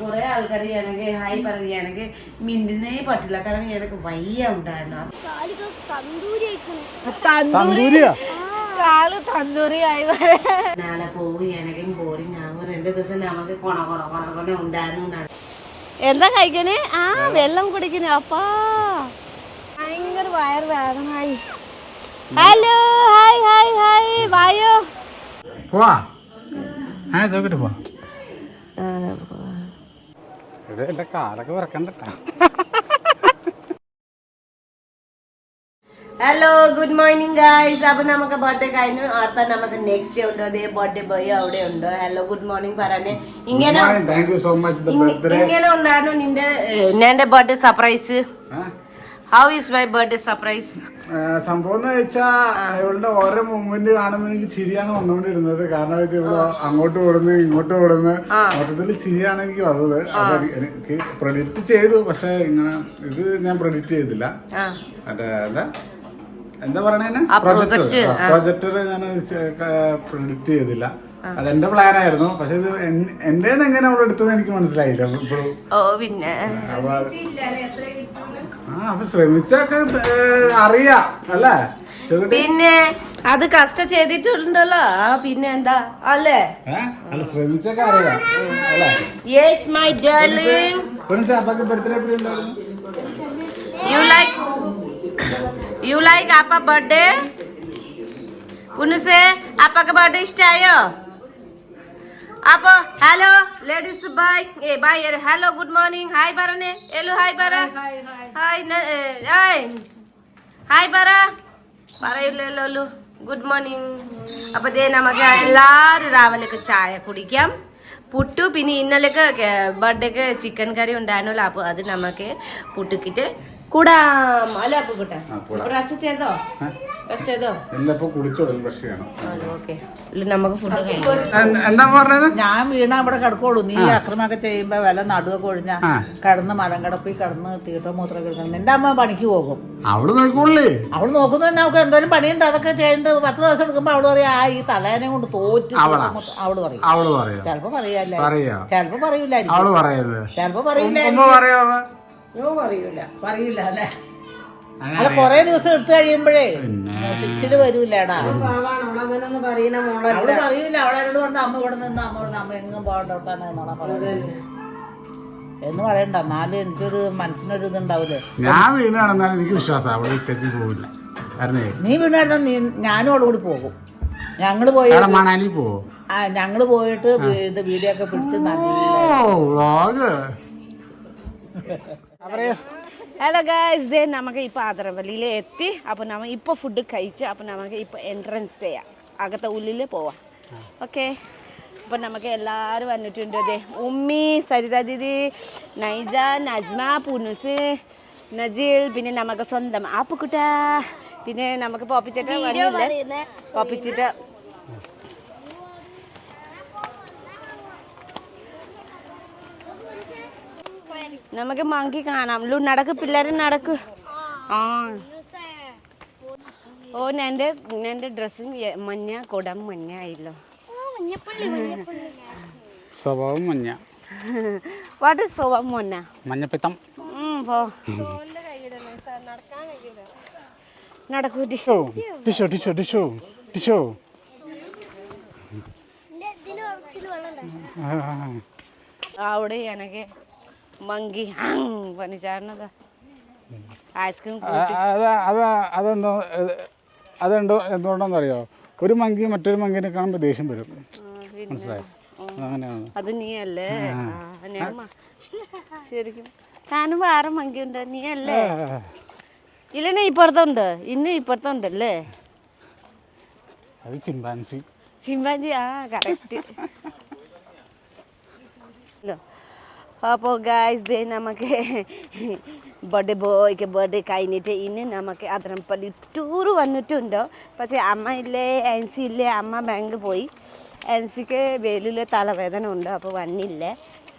കുറെ ആൾക്കാർ എനിക്ക് ഹായ് എനിക്ക് മിണ്ടിനേ പറ്റില്ല. കാരണം എനിക്ക് വയ്യ ഉണ്ടായിരുന്നു? നാളെ പോകും എനിക്ക് ഞാൻ ആകും രണ്ട് ദിവസം നമുക്ക് കൊണ കൊണ കൊണ കൊണ ഉണ്ടായിരുന്നു എന്താ കഴിക്കണേ? ആ വെള്ളം കുടിക്കണേ അപ്പാ. ഭയങ്കര വയർ വേദനയായി ഹലോ ഹായ് ഹായ് ഹായ്. വായോ. പോവാ? ആ ചോദിക്കട്ടെ പോവാ. ഇവിടെ എന്റെ കാലൊക്കെ വിറക്കണ്ടട്ടാ ഹലോ ഗുഡ് മോർണിംഗ് ഗൈസ് അപ്പൊ നമുക്ക് ബർത്ത്ഡേ കഴിഞ്ഞു. അടുത്ത നമുക്ക് നെക്സ്റ്റ് ഡേ ഉണ്ടോ? അതേ ബർത്ത്ഡേ ബോയ് അവിടെ ഉണ്ടോ? ഹലോ ഗുഡ് മോർണിംഗ് പറഞ്ഞേ. ഇങ്ങനെ thank you so much the birthday ഇങ്ങനെ ഉണ്ടായിരുന്നു നിന്റെ എന്റെ birthday surprise how is my birthday surprise സംഭവം എന്ന് വെച്ചാൽ ഇവളുടെ ഓരോ മൂവ്മെന്റ് കാണുമ്പോൾ എനിക്ക് ചിരിയാണ് വന്നുകൊണ്ടിരുന്നത്. കാരണം ഇവിടെ അങ്ങോട്ട് ഓടുന്നു ഇങ്ങോട്ട് ഓടുന്നു. മൊത്തത്തിൽ ചിരിയാണ് എനിക്ക് വന്നത് എനിക്ക് പ്രൊഡിക്റ്റ് ചെയ്തു. പക്ഷെ ഇങ്ങനെ ഇത് ഞാൻ പ്രൊഡിക്റ്റ് ചെയ്തില്ല. മറ്റേ എന്താ? പറയണേ ആ പ്രൊജക്ട് പ്രൊജക്ടർ ഞാൻ പ്രൊഡിക്റ്റ് ചെയ്തില്ല. അത് എന്റെ പ്ലാൻ ആയിരുന്നു. പക്ഷെ ഇത് എന്റെ എങ്ങനെ അവൾ എടുത്തത് എനിക്ക് മനസ്സിലായില്ല. ഇപ്പോഴും പിന്നെ. ശ്രമിച്ചൊക്കെ അറിയാം അല്ലേ? പിന്നെ അത് കഷ്ട ചെയ്തിട്ടുണ്ടല്ലോ. ആ പിന്നെ എന്താ? അല്ലേ? അല്ല അല്ലേ? Yes my darling you like you like Appa birthday പുനുസേ അപ്പക്ക് ബർത്ത്ഡേ ഇഷ്ടായോ? അപ്പൊ ഹലോ ലേഡീസ് ബൈ ഏ bye hello good morning. Hi പറഞ്ഞേ എലു ഹായ് പറ. ഹായ് ഹായ് പറ. പറയില്ലല്ലോ ഗുഡ് മോർണിംഗ്. അപ്പൊ ദേ നമുക്ക് എല്ലാവരും രാവിലേക്ക് ചായ കുടിക്കാം. പുട്ടു പിന്നെ ഇന്നലേക്ക് ബർത്ത്ഡേക്ക് ചിക്കൻ കറി ഉണ്ടായിരുന്നല്ലോ അപ്പൊ അത് നമുക്ക് പുട്ടുക്കിട്ട് കൂടാം. അല്ല അപ്പൊ കൂട്ടാം റസ് ചെയ്തോ? എന്താ പറഞ്ഞത്? ഞാൻ വീണ അവിടെ കിടക്കുള്ളൂ. നീ അക്രമൊക്കെ ചെയ്യുമ്പോ വില നടുവൊക്കെ ഒഴിഞ്ഞ കടന്ന് കിടന്ന് മരം കിടപ്പി കിടന്ന് തീട്ട മൂത്രം കിടക്കണം നിന്റെ അമ്മ പണിക്ക് പോകും. അവൾ നോക്കിക്കോളേ അവൾ നോക്കുന്ന തന്നെ അവൾക്ക് എന്തോരം പണിയുണ്ട്? അതൊക്കെ ചെയ്യേണ്ട പത്ത് ദിവസം എടുക്കുമ്പോ അവൾ പറയാ ആ ഈ തലേനെ കൊണ്ട് തോറ്റു അവൾ. പറയും. അവൾ പറയാ? ചെലപ്പോ പറയാല്ലേ? പറയാ? ചെലപ്പോ പറയൂലായിരിക്കും. പറയത് ചെലപ്പോ പറയില്ല പറയൂല. പറയൂല പറയില്ല അല്ലേ? അല്ല കൊറേ ദിവസം എടുത്തു കഴിയുമ്പോഴേ സിക്സിൽ വരൂലേടാ. അവൾ പറയൂല അവളോട് കൊണ്ട് അമ്മ ഇവിടെ നിന്ന് അമ്മ ഇവിടെ അമ്മ എങ്ങും പോകണ്ടോട്ടാണ് എന്നാണ് പറയുന്നത്. എന്ന് പറയണ്ട എന്നാലും എനിക്കൊരു മനസ്സിനൊരു ഇതുണ്ടാവൂലേ. ഞാൻ വീണാണെന്നാലും എനിക്ക് വിശ്വാസം അവൾ കാരണേ നീ വീണാണോ നീ ഞാനും അവളോട് കൂടി പോകും. ഞങ്ങൾ പോയി മണാലി പോകും ആ ഞങ്ങൾ പോയിട്ട് ഇത് വീഡിയോ ഒക്കെ പിടിച്ച് നല്ല ഹലോ ഗായ്സ് ദേ നമുക്ക് ഇപ്പോൾ ആദരവല്ലിയിൽ എത്തി. അപ്പോൾ നമ്മൾ ഇപ്പോൾ ഫുഡ് കഴിച്ച് അപ്പോൾ നമുക്ക് ഇപ്പോൾ എൻട്രൻസ് ചെയ്യാം. അകത്തെ ഉള്ളിൽ പോവാം. ഓക്കെ അപ്പോൾ നമുക്ക് എല്ലാവരും വന്നിട്ടുണ്ട്. അതെ ഉമ്മി സരിത ദീദി നൈജ നജ്മ പുനുസ് നജീൽ പിന്നെ നമുക്ക് സ്വന്തം ആപ്പുക്കുട്ട. പിന്നെ നമുക്ക് പോപ്പിച്ചിട്ട് വന്നില്ലേ? പോപ്പിച്ചിട്ട നമുക്ക് മങ്കി കാണാം. ലു നടക്ക് പിള്ളേരെ നടക്ക്. ആ. ഓ എന്റെ എന്റെ ഡ്രസ്സും മഞ്ഞ കുടം മഞ്ഞ ആയില്ലോ. സ്വഭാവം മഞ്ഞ. വാട്ട് ഇസ് സ്വഭാവം മഞ്ഞ? മഞ്ഞപ്പിത്തം. പോ. നടക്കൂട്ടി ടിഷോ ടിഷോ ടിഷോ ടിഷോ അവിടെ എനിക്ക് മങ്കി പണിച്ചാരണത് ഐസ്ക്രീം അത് അത് അതെന്തോ അതെന്തോ എന്തുകൊണ്ടാണെന്ന് അറിയോ ഒരു മങ്കി മറ്റൊരു മങ്കിനെ കാണുമ്പോൾ ദേഷ്യം വരും. മനസ്സിലായോ? അങ്ങനെയാണ്. അത് നീ അല്ലേ ശരിക്കും. താനും വേറെ മങ്കി ഉണ്ട് നീ അല്ലേ ഇല്ലെന്നെ ഇപ്പുറത്തുണ്ട്. ഇന്ന് ഇപ്പുറത്തുണ്ടല്ലേ? അത് ചിമ്പാൻസി. ചിമ്പാഞ്ചി ആ കറക്റ്റ് അപ്പോൾ ഗായ്സ് ദേ നമുക്ക് ബർത്ത്ഡേ ബോയ്ക്ക് ബർത്ത്ഡേ കഴിഞ്ഞിട്ട് ഇന്ന് നമുക്ക് അതിരപ്പള്ളി ടൂർ വന്നിട്ടുണ്ട് പക്ഷേ അമ്മ ഇല്ലേ എൻ സി ഇല്ലേ അമ്മ ബാങ്ക് പോയി എൻ സിക്ക് വേലിൽ തലവേദന ഉണ്ട് അപ്പോൾ വന്നില്ല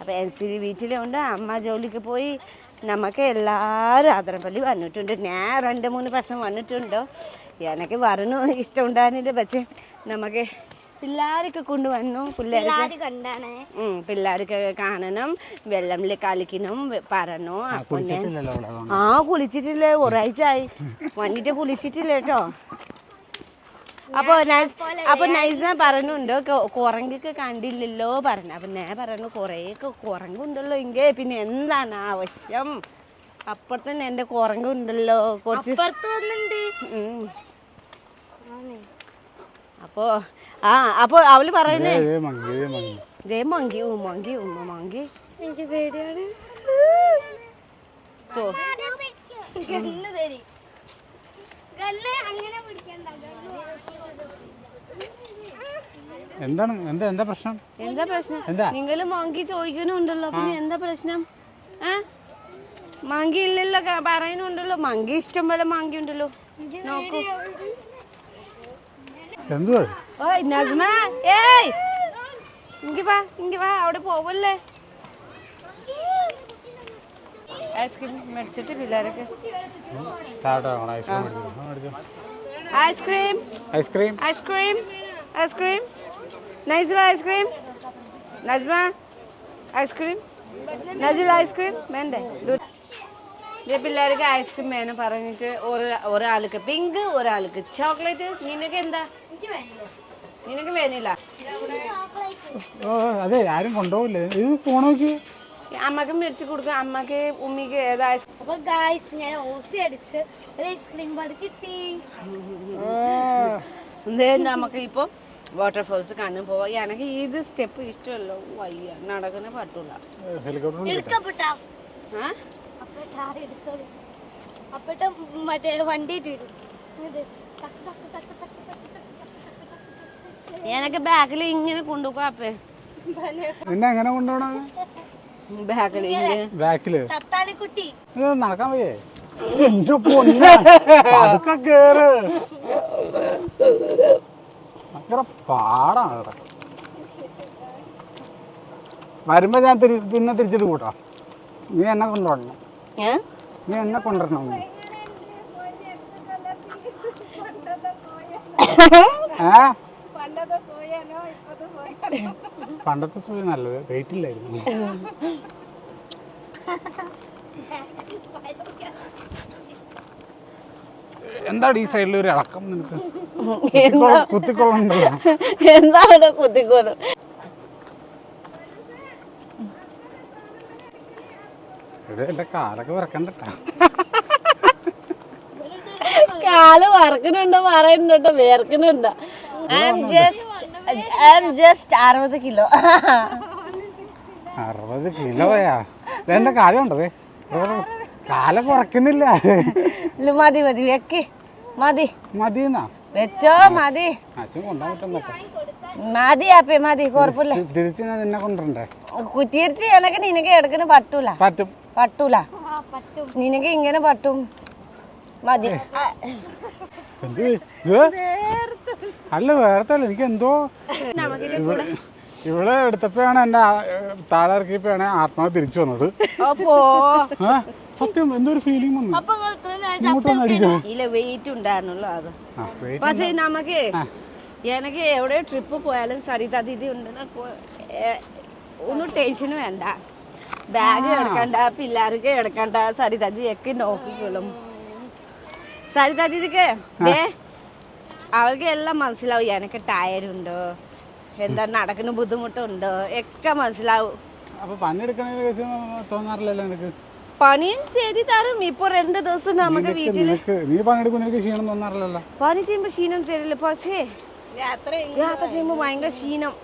അപ്പോൾ എൻ സി വീട്ടിലുണ്ട് അമ്മ ജോലിക്ക് പോയി നമുക്ക് എല്ലാവരും അതിരപ്പള്ളി വന്നിട്ടുണ്ട് ഞാൻ രണ്ട് മൂന്ന് പ്രാവശ്യം വന്നിട്ടുണ്ട് എനിക്ക് വരണു ഇഷ്ടം ഉണ്ടായിരുന്നില്ല പക്ഷേ നമുക്ക് പിള്ളേരൊക്കെ കൊണ്ടുവന്നു പിള്ളേർക്ക് കണ്ടാണ്. ഉം, പിള്ളേർക്ക് കാണണം. വെള്ളം കളിക്കണം പറഞ്ഞു. ആ കുളിച്ചിട്ടില്ലേ? ഒരാഴ്ചയായി. വന്നിട്ട് കുളിച്ചിട്ടില്ല കേട്ടോ അപ്പൊ നൈസ് അപ്പൊ നൈസ് പറഞ്ഞുണ്ട്? കുറങ്ങൊക്കെ കുരങ്ങൊക്കെ കണ്ടില്ലല്ലോ പറഞ്ഞു. അപ്പൊ ഞാൻ പറഞ്ഞു കുറേയൊക്കെ കുരങ്ങുണ്ടല്ലോ എങ്കിൽ പിന്നെ എന്താണ് ആവശ്യം? അപ്പുറത്തന്നെ എന്റെ കുരങ്ങുണ്ടല്ലോ കുറച്ച്. പുറത്ത് വന്നിട്ടുണ്ട് അപ്പോ ആ അപ്പൊ അവൾ പറയുന്നേ. ദേ മങ്കി ഊ മങ്കി. ഉമ്മ മങ്കി എനിക്ക് പേടിയാണ്. എന്താണ്? എന്താ എന്താ പ്രശ്നം? എന്താ പ്രശ്നം? എന്താ? നിങ്ങൾ മങ്കി ചോദിക്കുന്നുണ്ടല്ലോ പിന്നെ എന്താ പ്രശ്നം? ഏ? മങ്കി ഇല്ലല്ലോ പറയുന്നുണ്ടല്ലോ. മങ്കി ഇഷ്ടം പോലെ മങ്കി ഉണ്ടല്ലോ. നോക്കൂ. എന്തുവാ? ഓയ് നസ്മ ഏയ്. ഇങ്ങി വാ ഇങ്ങി വാ അവിടെ പോവല്ലേ. ഐസ്ക്രീം മേടിച്ചിട്ട് പിള്ളേരൊക്കെ. ചാട്ടോ ice cream ice cream. Ice cream? Ice cream. Ice cream. നൈസ്മ ice cream. നജ്മ ഐസ്ക്രീം. നജിൽ ഐസ്ക്രീം. വേണ്ടേ? ഇത് പിള്ളേർക്ക് ഐസ്ക്രീം വേണം പറഞ്ഞിട്ട് ഒരു ഒരാൾക്ക് പിങ്ക് ഒരാൾക്ക് ചോക്ലേറ്റ്. നിനക്ക് എന്താ? നിനക്ക് വേണില്ല ഓ അതെ ആരും കൊണ്ടുപോകില്ലേ ഇത് ഫോൺ നോക്കി അമ്മയ്ക്ക് മേടിച്ച് കൊടുക്കും. അമ്മയ്ക്ക് ഉമ്മിക്ക് ഏതാ ഐസ് അപ്പൊ ഗായ്സ് ഞാൻ ഓസി അടിച്ച് ഒരു ഐസ്ക്രീം പാട് കിട്ടി. നമുക്ക് ഇപ്പൊ വാട്ടർഫോൾസ് കാണാൻ പോവാ. എനിക്ക് ഇത് സ്റ്റെപ്പ് ഇഷ്ടമല്ലോ. വയ്യ നടക്കുന്ന പറ്റൂല ഹെലികോപ്റ്റർ എടുത്തോളൂ അപ്പട്ട മറ്റേ വണ്ടി ഇട്ടിട്ടു ഇത് ടക്ക് ടക്ക് ടക്ക് ടക്ക് ടക്ക് ടക്ക് ടക്ക് എനിക്ക് ബാക്കിൽ ഇങ്ങനെ കൊണ്ടുപോകാം അപ്പേ നിന്നെ എങ്ങനെ കൊണ്ടുപോകണത് ബാക്കിൽ ഇങ്ങനെ ബാക്കിൽ തത്താണിക്കുട്ടി ഇത് നടക്കാൻ വയ്യേ എന്റെ പൊന്ന അതൊക്കെ കേറ് ഭയങ്കര പാടാണ് വരുമ്പോ ഞാൻ തിരി പിന്നെ തിരിച്ചിട്ട് കൂട്ടാ നീ എന്നെ കൊണ്ടുവരണം ഏ? നീ എന്നെ കൊണ്ടുവരണോ? പണ്ടത്തെ സോയ നല്ലത്. വെയിറ്റ് ഇല്ലായിരുന്നു. എന്താണ് ഈ സൈഡിൽ ഒരു ഇളക്കം നിനക്ക്? കുത്തിക്കൊള്ള- കുത്തിക്കൊള്ളണ്ടല്ലോ എന്താണ് കുത്തിക്കോലും ഇവിടെ എന്റെ കാലൊക്കെ വിറക്കണ്ടട്ടാ. കാൽ വറക്കുന്നുണ്ടോ പറയുന്നുണ്ടോ വേർക്കുന്നുണ്ടോ. I am just I am just അറുപത് കിലോ അറുപത് കിലോയാ എന്റെ കാലുണ്ടോ ദേ. കുറക്കുന്നില്ല മതി മതി വെക്ക്. മതി. മതിയെന്നാ? വെച്ചോ മതി. മതി അപ്പേ മതി കുഴപ്പമില്ല. തിരിച്ച് ഞാൻ നിന്നെ കൊണ്ടുവരണ്ടേ? കുത്തിരിച്ച് എനക്ക് നിനക്ക് എടുക്കുന്ന പറ്റൂല. പറ്റും. പറ്റൂല നിനക്ക് ഇങ്ങനെ പട്ടും? മതി? അല്ല വേറത്തല്ല എനിക്ക് എന്തോ? ഇവിടെ ഇവിടെ എടുത്തപ്പോഴാണ് എന്റെ ആ- താഴെ ആത്മാവ് തിരിച്ചു വന്നത്. സത്യം എന്തൊരു ഫീലിംഗ് വന്നു? ഇങ്ങോട്ട് വന്ന് അടിച്ചോ ഇല്ല വെയിറ്റ് ഉണ്ടായിരുന്നല്ലോ അത്. പക്ഷേ നമുക്ക് എനിക്ക് എവിടെ ട്രിപ്പ് പോയാലും സരിത ദീദി ഏ- ഒന്നും ടെൻഷനും വേണ്ട. ബാഗ് എടുക്കണ്ട പിള്ളേർക്ക് എടുക്കണ്ട സരിതാജി ഒക്കെ നോക്കിക്കോളും. സരിതാജി അവൾക്ക് എല്ലാം മനസ്സിലാവും എനിക്ക് ടയറുണ്ടോ എന്താ നടക്കുന്ന ബുദ്ധിമുട്ടുണ്ടോ ഒക്കെ മനസ്സിലാവും. അപ്പൊ പണിയെടുക്കണ തോന്നാറില്ലല്ലോ നിനക്ക്? പണിയും ചെയ്തി തരും. ഇപ്പൊ രണ്ട് ദിവസം നമുക്ക് വീട്ടിൽ വീട്ടിൽ നീ ക്ഷീണം തോന്നാറില്ലല്ലോ? പണി ചെയ്യുമ്പോ ക്ഷീണം തരില്ല? പക്ഷേ യാത്ര ചെയ്യുമ്പോ ഭയങ്കര ക്ഷീണം.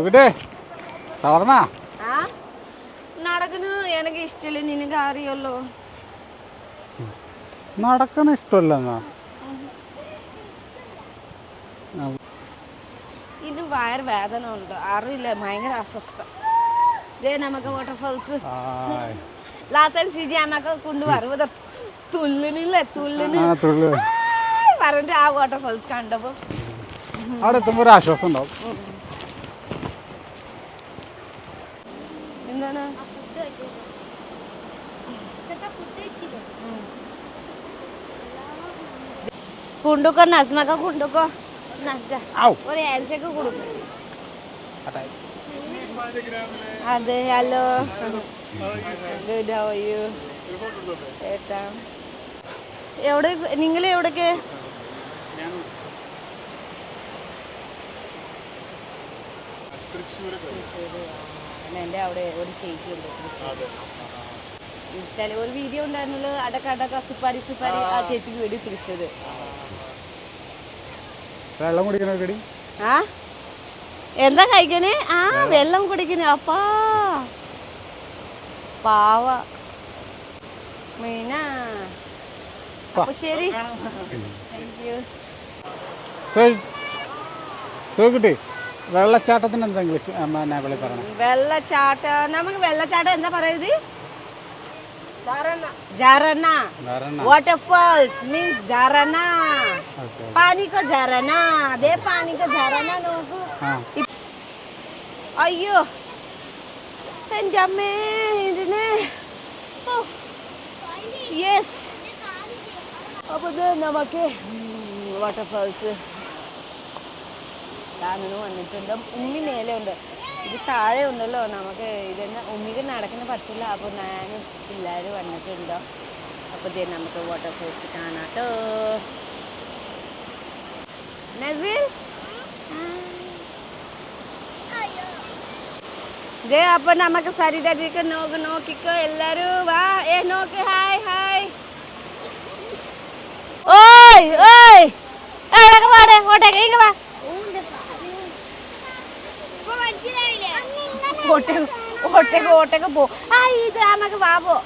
ഇവിടെ തളർന്നാ നടക്കുന്നത് എനിക്ക് ഇഷ്ടമില്ല നിനക്ക് അറിയല്ലോ നടക്കണ ഇഷ്ടമല്ല എന്നാ. ഇത് വയർ വേദന ഉണ്ട്. അറിയില്ല ഭയങ്കര അസ്വസ്ഥ. ഇതേ നമുക്ക് വാട്ടർഫോൾസ്. ലാസ്റ്റ് ടൈം സിജി അമ്മയ്ക്ക് കൊണ്ടുവരും തുള്ളിനില്ലേ തുള്ളിന്. പറഞ്ഞിട്ട് ആ വാട്ടർഫോൾസ് കണ്ടപ്പോ. അവിടെ എത്തുമ്പോ ഒരു ആശ്വാസം ഉണ്ടാവും. എന്താണ്? കുണ്ടുക്കോ നസ്മക്ക കുണ്ടുക്കോ. ഒരു ഹാൻഡ്ഷേക്ക് കൊടുക്കും. അതെ. ഹലോ. ഗുഡ് ഹൗ യു ഏട്ടാ. എവിടെ നിങ്ങൾ എവിടേക്ക്? എന്റെ അവിടെ ഒരു ചേച്ചി ഉണ്ട്. ഇൻസ്റ്റാൽ ഒരു വീഡിയോ ഉണ്ടായിരുന്നുള്ളൂ അടക്ക അടക്ക സുപ്പാരി സുപ്പാരി ആ ചേച്ചിക്ക് വേണ്ടി പിടിച്ചത് വെള്ളം കുടിക്കണോ കടി? ആ? എന്താ കഴിക്കണേ? ആ വെള്ളം കുടിക്കണേ. അപ്പാ. പാവ. മീന. അപ്പൊ ശരി. താങ്ക് യു ചോദിക്കട്ടെ വെള്ളച്ചാട്ടത്തിന് എന്താ ഇംഗ്ലീഷ് പറഞ്ഞു വെള്ളച്ചാട്ട നമുക്ക് വെള്ളച്ചാട്ടം എന്താ പറയുന്നത്? झरना वाटरफॉल्स मीन्स झरना पानीको झरना दे पानीको झरना नोकु अयो എന്റെ അമ്മേ ഇതിന്. യെസ് അപ്പോൾ ഇത് നമുക്ക് വാട്ടർഫാൾസ് താന്നു വന്നിട്ടുണ്ട് ഉമ്മി മേലെ ഉണ്ട്. ഇത് താഴെ ഉണ്ടല്ലോ നമുക്ക് ഇതെന്നെ ഉമ്മിക്ക് നടക്കുന്ന പറ്റില്ല അപ്പോൾ ഞാനും പിള്ളേർ വന്നിട്ടുണ്ട് അപ്പോൾ ദേ നമുക്ക് വാട്ടർഫാൾസ് കാണാട്ടോ നസീൽ ദേ അപ്പൊ നമുക്ക് സരിതരിക്ക് നോക്ക് നോക്കിക്കോ എല്ലാരും. വാ ഏ നോക്ക് ഹായ് ഹായ്. ഓയ് ഓയ്. എവിടൊക്കെ പാടെ ഓട്ടേക്ക് ഇങ്ങ വാ ഇപ്പൊ മനസ്സിലായില്ലേ ഓട്ടേക്ക് ഓട്ടേക്ക് പോ. ആ ഇത് നമുക്ക് വാ പോ.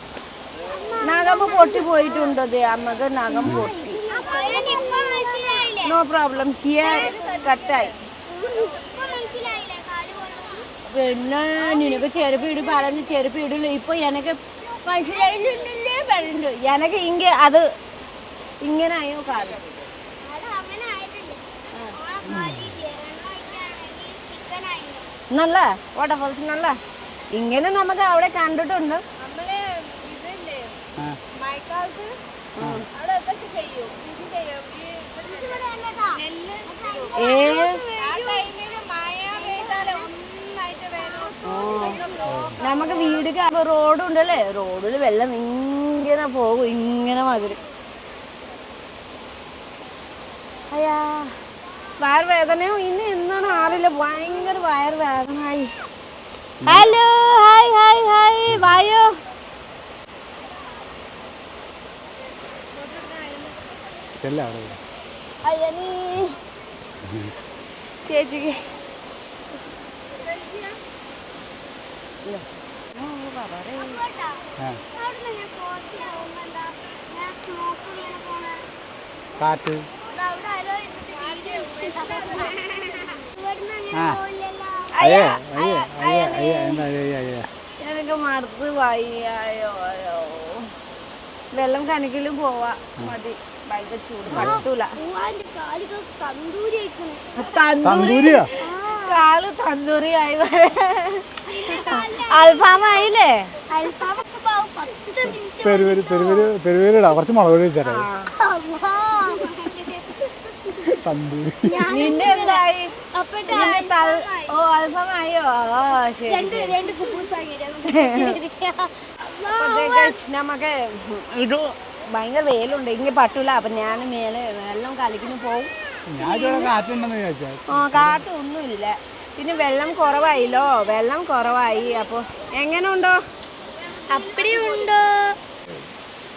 നഖം പൊട്ടി പോയിട്ടുണ്ടത് അമ്മയ്ക്ക് നഖം പൊട്ടി. നോ പ്രോബ്ലം ഹിയർ കട്ടായി പിന്നെ നിനക്ക് ചെരുപ്പ് ഇടി പറഞ്ഞു ചെരുപ്പ് ഇടില്ല. ഇപ്പൊ എനക്ക് മനസ്സിലായില്ലേ? പറഞ്ഞു എനക്ക് ഇങ്ങ അത് ഇങ്ങനെ ആയോ കാലം അത് അങ്ങനെ ആയിട്ടില്ല ആ കാലി ജരണമായിട്ടാണെങ്കിൽ ചിക്കൻ ആയിരുന്നു നല്ല? വാട്ടർഫോൾസ് നല്ല? ഇങ്ങനെ നമുക്ക് അവിടെ കണ്ടിട്ടുണ്ട്. നമുക്ക് വീട് റോഡ് ഉണ്ടല്ലേ റോഡിൽ വെള്ളം ഇങ്ങനെ പോകും ഇങ്ങനെ മാതിരി അയ്യാ. വയർ ഇനി എന്നാണ് ആറില്ല ഭയങ്കര വയർ വേദനയായി ഹലോ ഹായ് ഹായ് ഹായ്. വായോ. ചേച്ചിക്ക് കാറ്റ്. അയ്യേ അയ്യേ അയ്യേ അയ്യേ എന്താ അയ്യേ അയ്യേ എനിക്ക് വയ്യായോ വെള്ളം കണക്കിലും പോവാ. മതി. ഭയങ്കര ചൂട്. പറ്റൂല. തന്തൂരി. കാൽ തന്തൂരി ആയി അൽഫാമായില്ലേ? അൽഫാമൊക്കെ പെരുവരി പെരുവരി പെരുവരിടാ. കുറച്ച് മുളക് പൊടി വെച്ചാൽ നിന്റെ എന്തായി ഓ അൽഫാമായോ? ശരി നമുക്ക് ഇത് ഭയങ്കര വെയിലുണ്ട്. ഇങ്ങനെ പറ്റൂല. അപ്പൊ ഞാൻ മേലെ വെള്ളം കളിക്കുന്നു പോവും. ആ കാട്ടൊന്നുമില്ല പിന്നെ വെള്ളം കുറവായില്ലോ? വെള്ളം കുറവായി. അപ്പൊ എങ്ങനെ ഉണ്ടോ അപ്പടി ഉണ്ടോ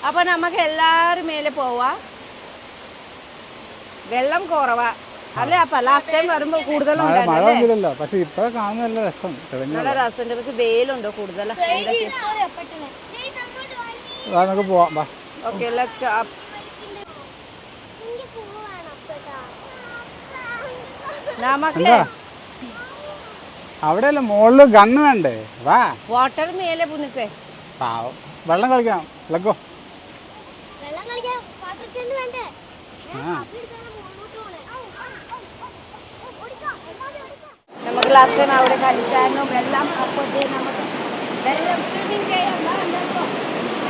അപ്പൊ നമുക്ക് എല്ലാവരും മേലെ പോവാ. വെള്ളം കുറവാ. അല്ലേ? അപ്പൊ ലാസ്റ്റ് ടൈം വരുമ്പോ ഒന്നുമില്ലല്ലോ പക്ഷെ ഇപ്പൊ കാണുന്ന നല്ല രസം നല്ല രസമുണ്ട്. പക്ഷെ വെയിലുണ്ടോ കൂടുതൽ വാ നമുക്ക് പോവാം. വാ. ഓക്കെ ലെറ്റ്സ് നമുക്ക് എന്താ? അവിടെയല്ല മുകളിൽ ഗണ്ണ് വേണ്ടേ? വാ. വാട്ടർ മേലെ പുനിസേ പാവം. വെള്ളം കളിക്കാം. ലഗോ വെള്ളം കളിക്കാം. വാട്ടർ വേണ്ടേ? ആ. നമുക്ക് അവിടെ കളിച്ചായിരുന്നു വെള്ളം അപ്പോൾ നമുക്ക് വെള്ളം സ്വിമ്മിങ് ചെയ്യാം. വാ,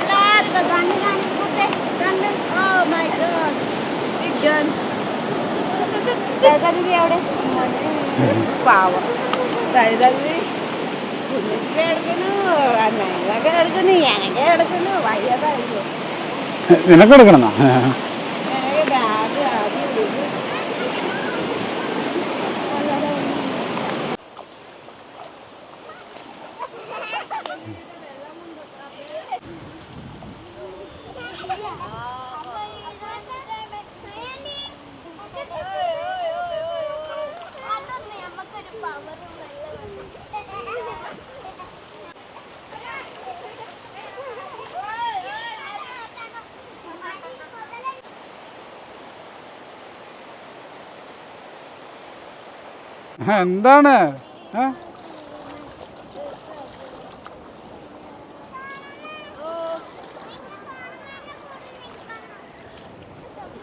എല്ലാവർക്കും ഓ മൈ ഗോഡ് ബിഗ് സരിതതി അവിടെ? പാവം. സരിതതി കുഞ്ഞിക്ക് എടുക്കുന്നു ഞങ്ങളൊക്കെ എടുക്കുന്നു എനിക്ക് വയ്യതായിരുന്നു നിനക്ക് എടുക്കണമെന്നോ എനിക്ക് ബാഗ് ആദ്യം ഇത് അതൊന്നും നമുക്കൊരു പവറും എന്താണ്? സൗകര്യം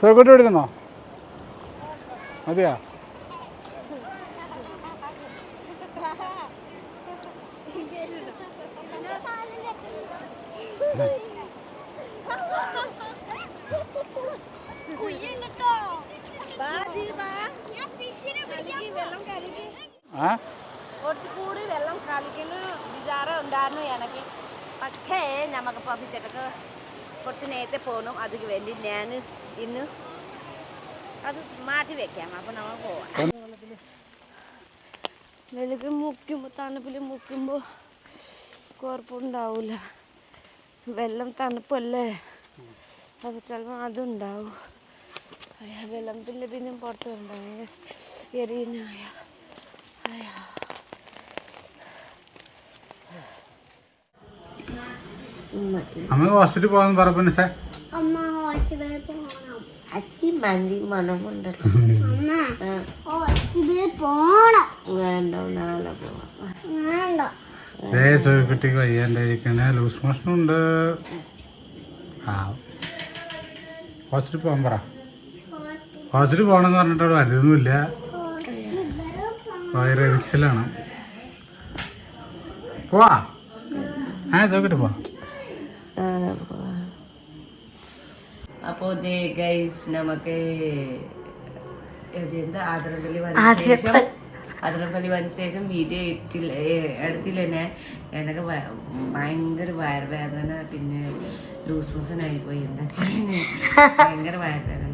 സോക്കോട്ട് എടുക്കുന്നോ? മതിയാ? കുയ്യുണ്ടോ ബാ പിടിക്കാൻ ആ? കുറച്ച് കൂടി വെള്ളം കളിക്കുന്ന വിചാരം ഉണ്ടായിരുന്നു എനിക്ക്. പക്ഷേ നമുക്ക് പപ്പിച്ചിട്ടൊക്കെ കുറച്ച് നേരത്തെ പോകണം അതിന് വേണ്ടി ഞാൻ ഇന്ന് അത് മാറ്റി വെക്കാം. അപ്പം നമ്മൾ പോവാം. വെളുക്ക് മുക്കുമ്പോൾ തണുപ്പിൽ മുക്കുമ്പോൾ കുഴപ്പമുണ്ടാവില്ല വെള്ളം തണുപ്പല്ലേ? അപ്പോൾ ചിലപ്പോൾ അതുണ്ടാവും. അയ്യ വെള്ളത്തിൽ പിന്നെ പുറത്ത് വരണ്ടാവും അയ്യോ അമ്മ ഹോസ്പിറ്റലിൽ പോകാന്ന് പറഞ്ഞു സാർ. അമ്മ ഹോസ്പിറ്റലിൽ പോകണം അച്ഛി മന്തി മണമുണ്ടല്ലോ. അമ്മ ഹോസ്പിറ്റലിൽ പോകണം വേണ്ട നാളെ പോവാം. വേണ്ട. ഏ കുട്ടിക്ക് വയ്യാണ്ടായിരിക്കണേ. ലൂസ് മോഷൻ ഉണ്ട്. ആ. ഹോസ്പിറ്റലിൽ പോകാൻ പറ. ഹോസ്പിറ്റലിൽ പോകണമെന്ന് പറഞ്ഞിട്ട് അവിടെ വരുന്നൊന്നുമില്ല വയറിച്ചിലാണ് പോവാ. ആ ചോദിക്കട്ടെ പോവാ. അപ്പോൾ ദേ ഗൈസ് നമുക്ക് ഇത് എന്താ ആതിരപ്പള്ളി വന്ന ശേഷം ആതിരപ്പള്ളി വന്ന ശേഷം വീഡിയോ ഇട്ടില്ല എടുത്തില്ല ഞാൻ എനിക്ക് ഭയങ്കര വയറുവേദന പിന്നെ ലൂസ് മോഷൻ പോയി. എന്താ ചെയ്യുന്നത് ഭയങ്കര വയറുവേദന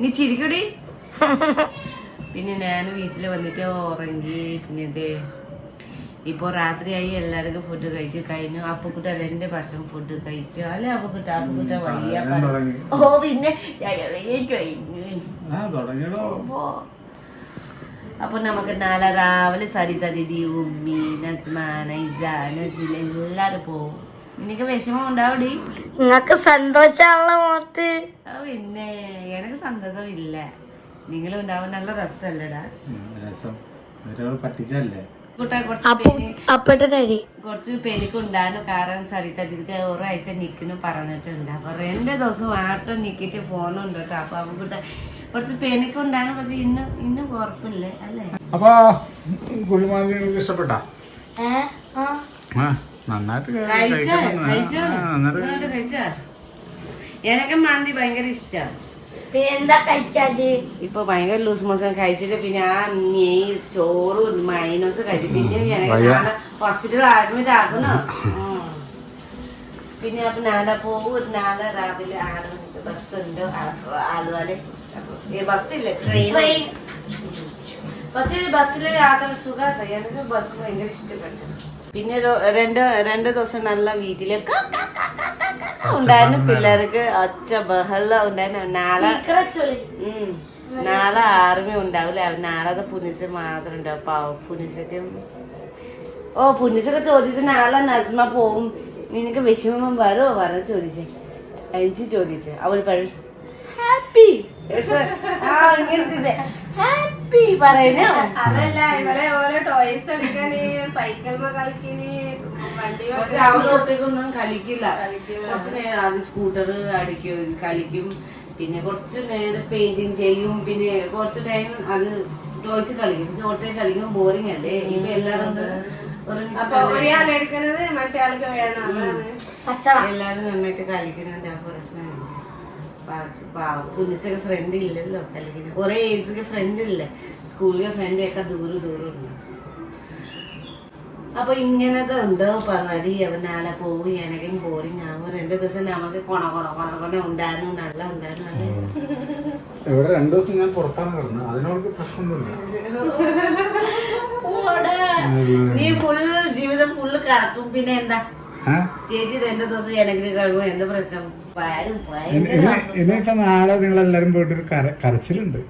നീ ചിരിക്കടി. പിന്നെ ഞാൻ വീട്ടിൽ വന്നിട്ട് ഉറങ്ങി. പിന്നെ ഇതേ ഇപ്പോൾ രാത്രിയായി എല്ലാവർക്കും ഫുഡ് കഴിച്ച് കഴിഞ്ഞു. അപ്പക്കുട്ട രണ്ട് ഭക്ഷണം ഫുഡ് കഴിച്ചു. അല്ലെ അപ്പക്കുട്ട? അപ്പക്കുട്ട വയ്യ തുടങ്ങി. ഓ പിന്നെ കഴിഞ്ഞു. ആ തുടങ്ങിയടോ. അപ്പോ നമുക്ക് നാളെ രാവിലെ സരിത ദീദി ഉമ്മി നജ്മാന എല്ലാരും പോവും. നിനക്ക് വിഷമം ഉണ്ടാവടി? നിങ്ങൾക്ക് സന്തോഷമാണല്ലോ പിന്നെ എനിക്ക് സന്തോഷമില്ല. നിങ്ങളും ഉണ്ടാവും നല്ല രസമല്ലടാ? രസം. പറ്റിച്ചല്ലേ കുട്ടാ കുറച്ച് പേര് അപ്പട്ടരി കുറച്ച് പെരുക്കുണ്ടായിരുന്നു കാരണം സരിത ദീദിക്ക് ഒരാഴ്ച നിൽക്കുന്നു പറഞ്ഞിട്ടുണ്ട്. അപ്പൊ രണ്ട് ദിവസം ആട്ടം നിക്കിട്ട് ഫോണുണ്ട് കേട്ടോ. അപ്പൊ അവക്കിട്ട് കുറച്ച് പെരുക്കുണ്ടായിരുന്നു പക്ഷെ ഇന്ന് ഇന്നും കുഴപ്പമില്ല അല്ലേ? അപ്പൊ കുഴിമാതി നിങ്ങൾക്ക് ഇഷ്ടപ്പെട്ടാ? ആ. നന്നായിട്ട് എനിക്ക് മന്തി ഭയങ്കര ഇഷ്ടമാണ് ഇപ്പൊ ഭയങ്കര ലൂസ് മോശം കഴിച്ചിട്ട് പിന്നെ ആ നെയ് ചോറ് മൈനസ് കഴിച്ചു പിന്നെ ഹോസ്പിറ്റലിൽ അഡ്മിറ്റ് ആക്കുന്നു. പിന്നെ അപ്പൊ നാളെ പോകും നാളെ രാവിലെ ആറ് മണിക്ക് ബസ് ഉണ്ട്. ആലുവാൽ ഈ ബസ്സില്ല ട്രെയിൻ പക്ഷേ ബസ്സിൽ യാത്ര സുഖമാത്ത എനിക്ക് ബസ് ഭയങ്കര ഇഷ്ടപ്പെട്ടു. പിന്നെ രണ്ട് രണ്ട് ദിവസം നല്ല വീട്ടിൽ ക- ക- ക- ക- ക- ക- ഉണ്ടായിരുന്നു പിള്ളേർക്ക് ഒച്ച ബഹളം ഉണ്ടായിരുന്നു. നാളെ. നാളെ ആർമി ഉണ്ടാവില്ല നാളെ പുനിസ് മാത്രം ഉണ്ടാവും. പാവം പുനിസക്ക് ഓ പുനിസൊക്കെ ചോദിച്ചു നാളെ നസ്മ പോവും. നിനക്ക് വിഷമം വരുമോ പറഞ്ഞ് ചോദിച്ചേ. അയച്ച് ചോദിച്ചു. അവൾ പഴി ഹാപ്പി ആ ഇങ്ങനത്തെ ഹാപ്പി പറയുന്നു അതല്ല ഇവരെ ഓരോ ടോയ്സ് എടുക്കാൻ സൈക്കിൾ കളിക്കാന് വണ്ടി പക്ഷെ അവൾ കളിക്കില്ല. കുറച്ച് നേരം അത് സ്കൂട്ടർ അടിക്കും കളിക്കും. പിന്നെ കുറച്ച് നേരം പെയിന്റിങ് ചെയ്യും. പിന്നെ കുറച്ച് ടൈം അത് ടോയ്സ് കളിക്കും. പക്ഷെ കളിക്കും കളിക്കുമ്പോൾ ബോറിംഗ് അല്ലേ? ഇപ്പൊ എല്ലാരും എടുക്കുന്നത് മറ്റേ ആൾക്ക് വേണം. എല്ലാരും നന്നായിട്ട് കളിക്കുന്നുണ്ട്. ആ പ്രശ്നമില്ല പുലിസൊക്കെ ഫ്രണ്ട് ഇല്ലല്ലോ. അല്ലെങ്കിൽ കുറെ ഏജ് ഫ്രണ്ട് ഇല്ലേ? സ്കൂളിലെ ഫ്രണ്ട് ഒക്കെ ദൂരം ദൂരം ഉണ്ട്. അപ്പൊ ഇങ്ങനത്തെ ഉണ്ട് പറഞ്ഞടി അവൻ നാളെ പോവും എനക്കും ബോറിങ് ആകും രണ്ടു ദിവസം നമുക്ക് കൊണ കൊണ കൊണ കൊണ ഉണ്ടായിരുന്നു. നല്ല ഉണ്ടായിരുന്നു. ഇവിടെ രണ്ടു ദിവസം ഞാൻ പുറത്താണ് കിടന്നത് അതിനോട് പ്രശ്നമൊന്നുമില്ല. നീ ഫുൾ ജീവിതം ഫുള്ള് കറക്കും. പിന്നെ എന്താ? ചേച്ചി രണ്ടു ദിവസം എനക്ക് കഴിവും? എന്ത് പ്രശ്നം? ഇനിയിപ്പോ ഇനി ഇനി- നാളെ നിങ്ങൾ എല്ലാരും പോയിട്ട് ഒരു കരച്ചിലുണ്ട്.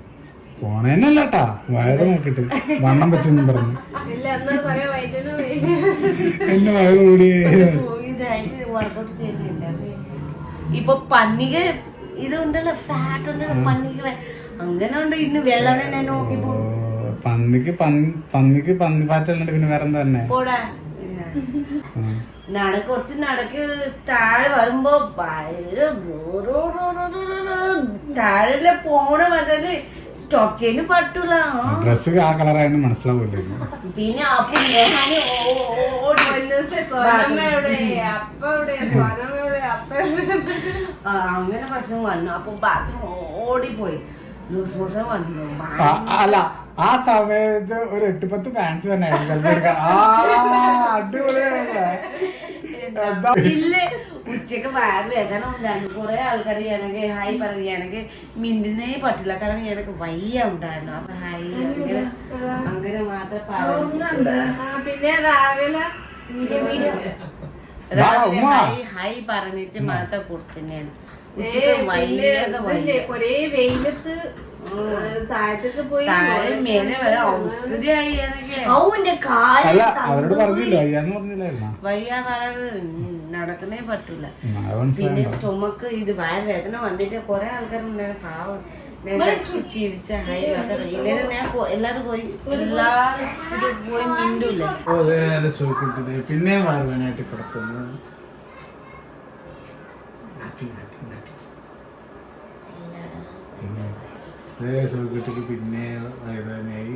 പോണേന്നല്ല കേട്ടാ വയറ് നോക്കിട്ട് വണ്ണം വെച്ചെന്നും പറഞ്ഞു. എന്നാ വയറ് കൂടി വർക്കൗട്ട് ചെയ്യുന്നില്ല. ഇപ്പൊ പന്നിക ഇത് ഉണ്ടല്ലോ ഫാറ്റ് ഉണ്ടല്ലോ പന്നിക്ക് വേ- അങ്ങനെ ഉണ്ട് ഇന്ന് വെള്ളം തന്നെ നോക്കി പോ ഓ, പന്നിക്ക് പന്നി പന്നിക്ക് പന്നി പാറ്റല്ലാണ്ട് പിന്നെ വേറെ എന്താ തന്നെ നട കുറച്ച് നടക്ക് താഴെ വരുമ്പോ ഭയങ്കര താഴെ പോണ മുതൽ സ്റ്റോപ്പ് പറ്റൂല. ഡ്രസ് ആ പിന്നെ അപ്പൊ അങ്ങനെ പ്രശ്നം വന്നു. അപ്പൊ ബാത്റൂം ഓടിപ്പോയി. ലൂസ് മോഷൻ വന്നു. ആ, അല്ല ആ സമയത്ത് ഒരു എട്ട് പത്ത് പാൻസ് തന്നെ അടിപൊളിയാണ് ഉച്ചയ്ക്ക് വയറ് വേദന ഉണ്ടായിരുന്നു. കുറെ ആൾക്കാർ എനിക്ക് ഹായ് പറഞ്ഞു എനിക്ക് മിണ്ടിനെ പറ്റില്ല. കാരണം എനിക്ക് വയ്യ ഉണ്ടായിരുന്നു. അപ്പൊ ഹായ് അങ്ങനെ അങ്ങനെ മാത്രം പറഞ്ഞു പിന്നെ രാവിലെ. ഹായ് ഹായ് പറഞ്ഞിട്ട് മാത്രം കൊടുത്തു ഞാൻ വെയിലത്ത് താഴത്തേക്ക് പോയി അല്ല അവരോട് പറഞ്ഞില്ല അയ്യാന്ന് പറഞ്ഞില്ലായിരുന്നോ? വയ്യ വരവ് നടക്കണേ പറ്റൂല. പിന്നെ സ്റ്റൊമക്ക് ഇത് വയറുവേദന വന്നിട്ട് കൊറേ ആൾക്കാരുണ്ടായിരുന്നു. പാവം. ചിരിച്ച എല്ലാരും പോയി എല്ലാരും പോയി മിണ്ടൂല്ലേ പിന്നെ മാറുവാനായിട്ട് കിടക്കുന്നു. സുഖക്കുട്ടിക്ക് പിന്നെ വൈകുന്നേരമായി.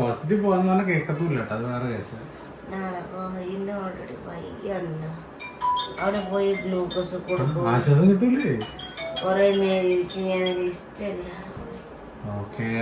ഹോസ്പിറ്റലിൽ പോകാന്ന് പറഞ്ഞാൽ കേൾക്കത്തൂല്ല കേട്ടോ അത് വേറെ കേസ്. നാളെ ഇന്ന് ഓൾറെഡി വയ്യണ്ട അവിടെ പോയി ഗ്ലൂക്കോസ് കൊടുക്കും. ആശ്വാസം കിട്ടൂലേ? കുറെ നേരം എനിക്ക് ഇഷ്ടമല്ല. ഓക്കെ.